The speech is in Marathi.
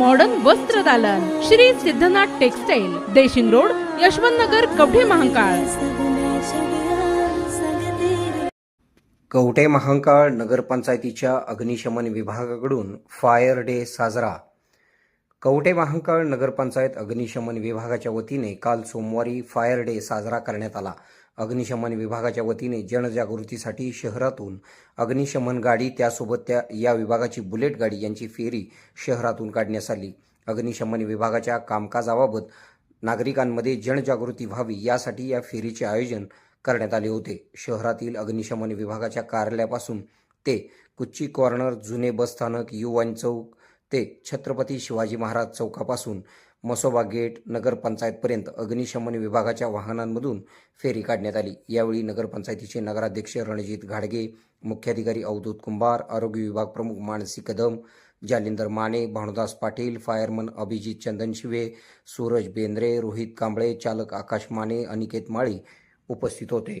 मॉडर्न वस्त्र दालन. Shri Siddhanath textile Deshing road Yashwant Nagar Kavathe Mahankal. Kavathe Mahankal नगरपंचायतीच्या अग्निशमन विभागाकडून फायर डे साजरा. कवठे महांकाळ नगरपंचायत अग्निशमन विभागाच्या वतीने काल सोमवारी फायर डे साजरा करण्यात आला. अग्निशमन विभागाच्या वतीने जनजागृतीसाठी शहरातून अग्निशमन गाडी त्यासोबत त्या या विभागाची बुलेट गाडी यांची फेरी शहरातून काढण्यात आली. अग्निशमन विभागाच्या कामकाजाबाबत नागरिकांमध्ये जनजागृती व्हावी यासाठी या फेरीचे आयोजन करण्यात आले होते. शहरातील अग्निशमन विभागाच्या कार्यालयापासून ते कुच्ची कॉर्नर जुने बसस्थानक युवान चौक ते छत्रपती शिवाजी महाराज चौकापासून मसोबा गेट नगरपंचायतपर्यंत अग्निशमन विभागाच्या वाहनांमधून फेरी काढण्यात आली. यावेळी नगरपंचायतीचे नगराध्यक्ष रणजित घाडगे मुख्याधिकारी अवधूत कुंभार आरोग्य विभाग प्रमुख मानसी कदम जालिंदर माने भानुदास पाटील फायरमन अभिजित चंदनशिवे सूरज बेंद्रे रोहित कांबळे चालक आकाश माने अनिकेत माळी उपस्थित होते.